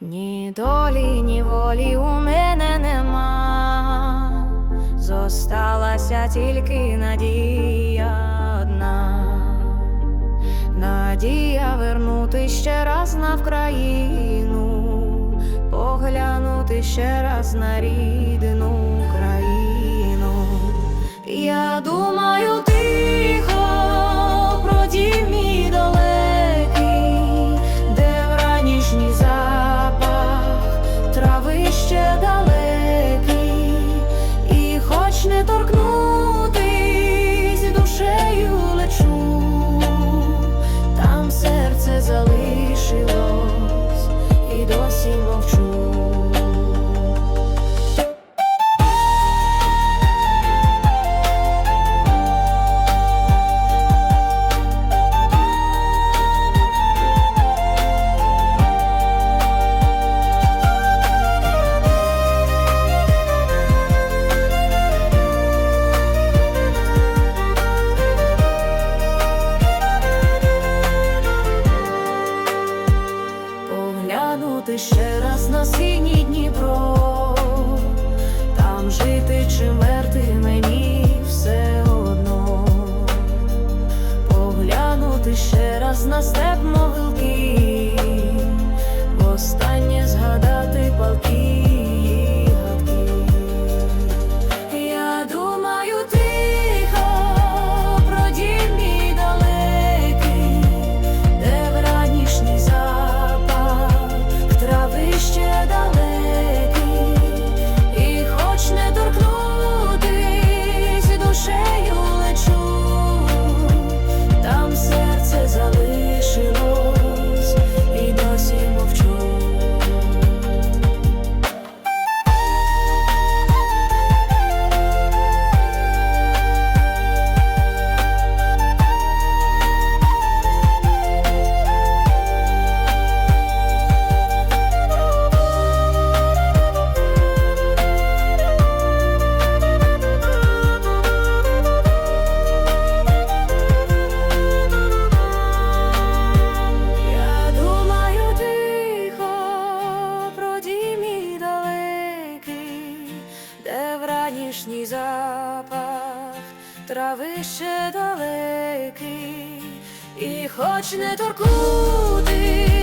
Ні долі, ні волі у мене нема, зосталася тільки надія одна, надія вернути ще раз на Вкраїну, поглянути ще раз на рідну Поглянути раз на синій Дніпро, там жити чи мерти мені трави ще далекий, і хоч не торкнути.